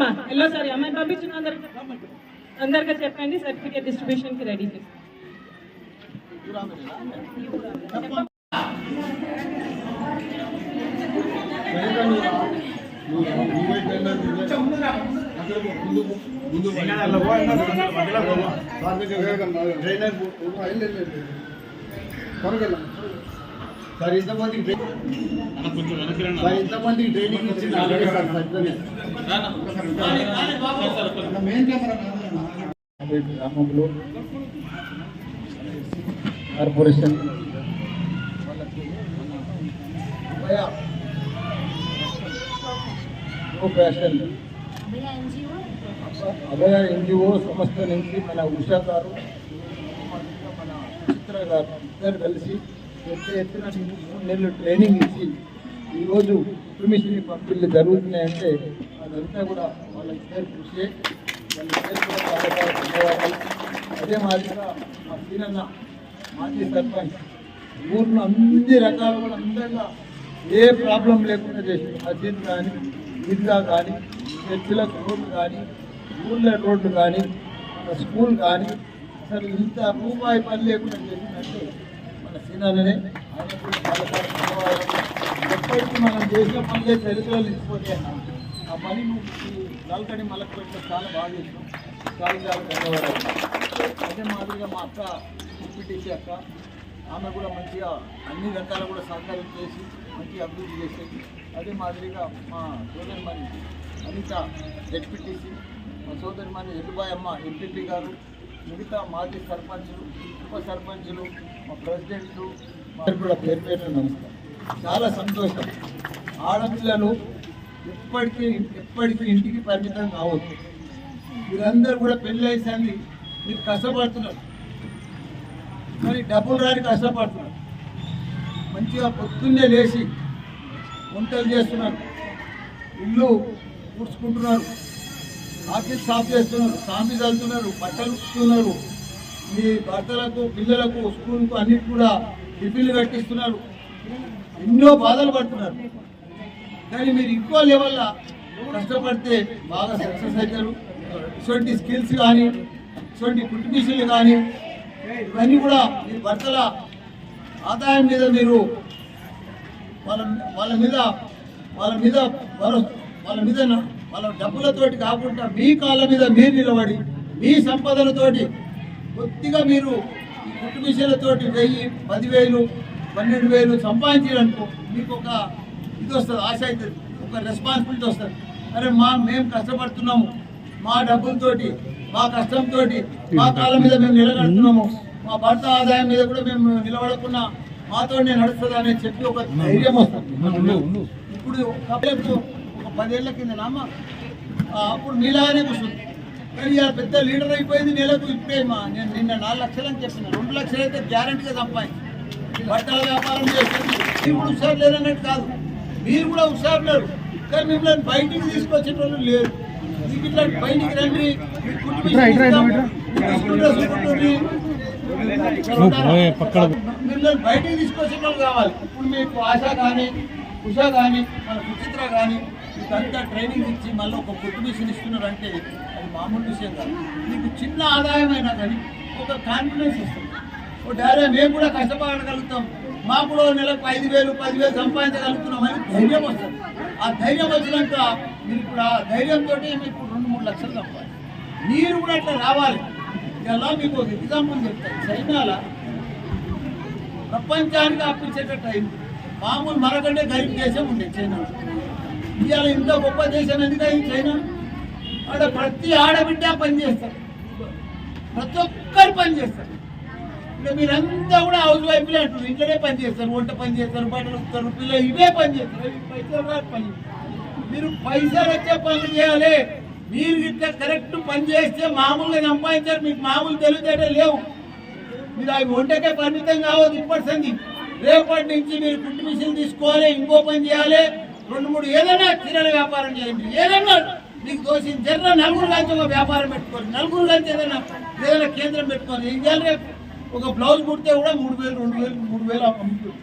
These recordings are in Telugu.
అమ్మా ఎల్లో సారీ. అమ్మాయి పంపించిన అందరికి అందరికీ చెప్పండి సర్టిఫికేట్ డిస్ట్రిబ్యూషన్కి రెడీ చేస్తాను సార్ ఇంతమందికి ట్రై- సార్ ఇంతమందికి ట్రైనింగ్ ఇచ్చింది ఆల్రెడీ సార్ సజ్జనే. అదే గ్రామంలో కార్పొరేషన్. వాళ్ళకి అభయ నో ఫ్యాషన్ అభయ ఎన్జిఓ సంస్థ నుంచి మన ఉషా గారు మన చిత్ర గారు ఇద్దరు కలిసి పెద్ద ఎత్తున మూడు నెలలు ట్రైనింగ్ ఇచ్చి ఈరోజు కుటుంబశ్రీ పంపిణీలు జరుగుతున్నాయంటే అదంతా కూడా వాళ్ళ ఇద్దరు కృషి. వాళ్ళిద్దరు కూడా ధన్యవాదాలు. అదే మాదిరిగా మా సీనన్న మాజీ సర్పంచ్ ఊర్లో అన్ని రకాలు కూడా అందరిగా ఏ ప్రాబ్లం లేకుండా చేసింది. మస్జిద్ కానీ ఈద్గా కానీ చర్చిలకు రోడ్లు కానీ ఊళ్ళ రోడ్లు కానీ స్కూల్ కానీ అసలు ఇంత రూపాయి పని లేకుండా చేసినట్టు మన సీనాలనే. కూడా చాలా ఎప్పటికీ మనం చేసిన పనులే చరిత్రలో నిలిచిపోతే ఆ పని నువ్వు లాల్కడి మలక్ పెట్టిన చాలా బాగా చేసినావు. చాలా చాలా ధన్యవాదాలు. అదే మాదిరిగా మా అక్క ఎంపీటీసీ అక్క ఆమె కూడా మంచిగా అన్ని రకాలు కూడా సహకారం చేసి మంచిగా అభివృద్ధి చేసేది. అదే మాదిరిగా మా సోదరిమణి అనిత జడ్పీటీసీ మా సోదరి మరి అమ్మ ఎంపీపీ గారు. మిగతా మాజీ సర్పంచులు ఉప సర్పంచులు మా ప్రెసిడెంట్లు మా కూడా పేరు పేరు నమస్కారం. చాలా సంతోషం. ఆడపిల్లలు ఎప్పటికీ ఎప్పటికీ ఇంటికి పరిమితం కావద్దు. మీరందరూ కూడా పెళ్ళి అయ్యేసంది మీరు కష్టపడుతున్నారు. కానీ డబ్బులు రాని కష్టపడుతున్నారు. మంచిగా పొద్దున్నే లేచి వంటలు చేస్తున్నారు. ఇల్లు కూర్చుకుంటున్నారు ఆఫీస్ సాఫ్ చేస్తున్నారు సామి చల్లుతున్నారు బట్టలు ఉతుకుతున్నారు. మీ భర్తలకు పిల్లలకు స్కూల్కు అన్నిటి కూడా టిఫిన్లు కట్టిస్తున్నారు. ఎన్నో బాధలు పడుతున్నారు. కానీ మీరు ఇంకో లెవెల్లో కష్టపడితే బాగా సక్సెస్ అవుతారు. ఇటువంటి స్కిల్స్ కానీ ఇటువంటి కుటుంబీసులు కానీ ఇవన్నీ కూడా మీ భర్తల ఆదాయం మీద మీరు వాళ్ళ వాళ్ళ మీద వాళ్ళ మీద వాళ్ళ మీద వాళ్ళ డబ్బులతోటి కాకుండా మీ కాళ్ళ మీద మీరు నిలబడి మీ సంపదలతోటి కొద్దిగా మీరు ఈ విషయాలతోటి వెయ్యి పదివేలు పన్నెండు వేలు సంపాదించారనుకో మీకు ఒక ఇది వస్తుంది ఆశ అవుతుంది ఒక రెస్పాన్సిబిలిటీ వస్తుంది. అరే మా మేము కష్టపడుతున్నాము మా డబ్బులతోటి మా కష్టంతో మా కాళ్ళ మీద మేము నిలబడుతున్నాము మా భర్త ఆదాయం మీద కూడా మేము నిలబడకుండా మాతో నడుస్తుంది అని చెప్పి ఒక ధైర్యం వస్తుంది. ఇప్పుడు ఒక పదేళ్ళ కింద నామ అప్పుడు నీలాగానే కూర్చుంది. కానీ ఇలా పెద్ద లీడర్ అయిపోయింది నెలకు ఇప్పుడే మా. నేను నిన్న నాలుగు లక్షలు అని చెప్పిన. రెండు లక్షలు అయితే గ్యారంటీగా సంపాదించి బట్టల వ్యాపారం చేస్తుంది మీరు కూడా హుషారు లేరన్నట్టు కాదు. మీరు కూడా హుషారు లేరు. కానీ మిమ్మల్ని బయటికి తీసుకొచ్చేటోళ్ళు లేరు. మీకు ఇట్లా బయటికి రండి. మీరు. మిమ్మల్ని బయటికి తీసుకొచ్చేటోళ్ళు కావాలి. ఇప్పుడు మీకు ఆశ కానీ ఉషా కానీ మన సుచిత్ర కానీ అంతా ట్రైనింగ్ ఇచ్చి మళ్ళీ ఒక ఫుడ్ మిషన్ ఇస్తున్నారంటే అది మామూలు విషయం కాదు. మీకు చిన్న ఆదాయం అయినా కానీ ఒక కాన్ఫిడెన్స్ ఇస్తుంది ఓ డారే మేము కూడా కష్టపడగలుగుతాం. మా కూడా నెలకు ఐదు వేలు పదివేలు సంపాదించగలుగుతున్నాం అని ధైర్యం వస్తుంది. ఆ ధైర్యం వచ్చినాక మీరు ఇప్పుడు ఆ ధైర్యంతో మీకు రెండు మూడు లక్షలు సంపాదించాలి మీరు కూడా అట్లా రావాలి. ఇలా మీకు ఒక ఎగ్జాంపుల్ చెప్తాను. చైనాలో ప్రపంచానికి అప్పించేటట్టు అయింది మామూలు మనకంటే గరీబ్ దేశం ఉండే చైనా ఇవాళ ఇంత గొప్ప దేశం ఎందుకయింది చైనా ఆడ ప్రతి ఆడబిడ్డ పని చేస్తారు. ప్రతి ఒక్కరు పని చేస్తారు. ఇంకా మీరంతా కూడా హౌస్ వైఫ్లే అంటారు ఇంట్లోనే పని చేస్తారు. వంట పని చేస్తారు. బట్టలు వస్తారు పిల్లలు ఇవే పని చేస్తారు. పైసలు రాని పని మీరు పైసలు వచ్చే పనులు చేయాలి. మీరు ఇట్లా కరెక్ట్ పని చేస్తే మామూలుగా సంపాదించారు. మీకు మామూలు తెలివితేటే లేవు. మీరు అవి వంటకే పరిమితం కావద్దు. ఇప్పటి సంది రేపటి నుంచి మీరు కుట్టు మిషన్ తీసుకోవాలి. ఇంకో పని చేయాలి. రెండు మూడు ఏదైనా కిరాణ వ్యాపారం చేయండి. ఏదైనా మీకు తోసిన జర్ర నలుగురు కలిసి ఒక వ్యాపారం పెట్టుకోండి. నలుగురు కలిసి ఏదైనా ఏదైనా కేంద్రం పెట్టుకోండి. ఏం చేయాలి రేపు? ఒక బ్లౌజ్ కుడితే కూడా మూడు వేలు రెండు వేలు మూడు వేలు అమ్ముతుంది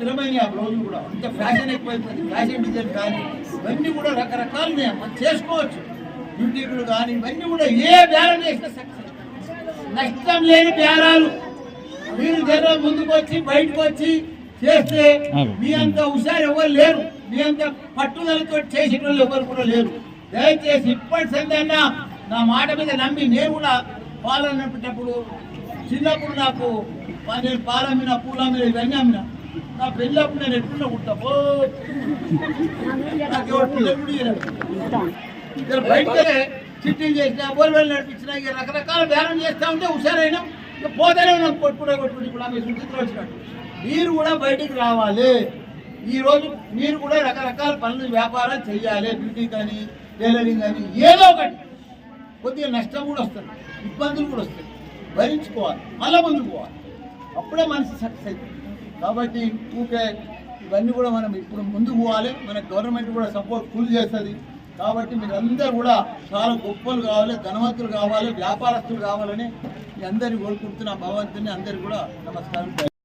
పిలమైన ఆ బ్లౌజులు కూడా. అంత ఫ్యాషన్ ఎక్కువైపోయింది. ఫ్యాషన్ డిజైన్ కానీ ఇవన్నీ కూడా రకరకాలు. మనం చేసుకోవచ్చు. యూట్యూబ్లు కానీ ఇవన్నీ కూడా ఏ బేరం చేసినా సక్సెస్. నష్టం లేని బేరాలు. మీరు జనం ముందుకు వచ్చి బయటకు వచ్చి చేస్తే మీ అంత హుషారు ఎవరు లేరు. మీ పట్టుదలతో చేసిన వాళ్ళు ఎవరు కూడా లేరు. దయచేసి ఇప్పటి సందన్నా నా మాట మీద నమ్మి నేను కూడా పాలన్నప్పుడు చిన్నప్పుడు నాకు నేను పాలమ్మిన పూలమ్మిన ఇవన్నీ అమ్మిన నా పెళ్ళప్పుడు నేను ఎట్లున్నా కుడతా ఓ నాకు బయటకే చిట్టీలు చేసిన బోర్వెల్ నడిపించిన ఇక రకరకాల బేరం చేస్తా ఉంటే హుషారైనా ఇక పోతేనే ఉన్నాం కొట్టుకుంటే కొట్టుకుంటే. ఇప్పుడు ఆమె సుచిత్ర వచ్చినట్టు మీరు కూడా బయటికి రావాలి. ఈ రోజు మీరు కూడా రకరకాల పనులు వ్యాపారం చేయాలి బ్యూటీ కానీ టైలరింగ్ కానీ ఏదో ఒకటి. కొద్దిగా నష్టం కూడా వస్తుంది ఇబ్బందులు కూడా వస్తాయి. భరించుకోవాలి మళ్ళా ముందుకు పోవాలి. అప్పుడే మనిషి సక్సెస్ అవుతుంది. కాబట్టి ఊకే ఇవన్నీ కూడా మనం ఇప్పుడు ముందుకు పోవాలి. మన గవర్నమెంట్ కూడా సపోర్ట్ ఫుల్ చేస్తుంది. కాబట్టి మీరందరూ కూడా చాలా గొప్పలు కావాలి ధనవంతులు కావాలి వ్యాపారస్తులు కావాలని మీ అందరిని కోరుకుంటున్న భగవంతుని అందరికీ కూడా నమస్కారం.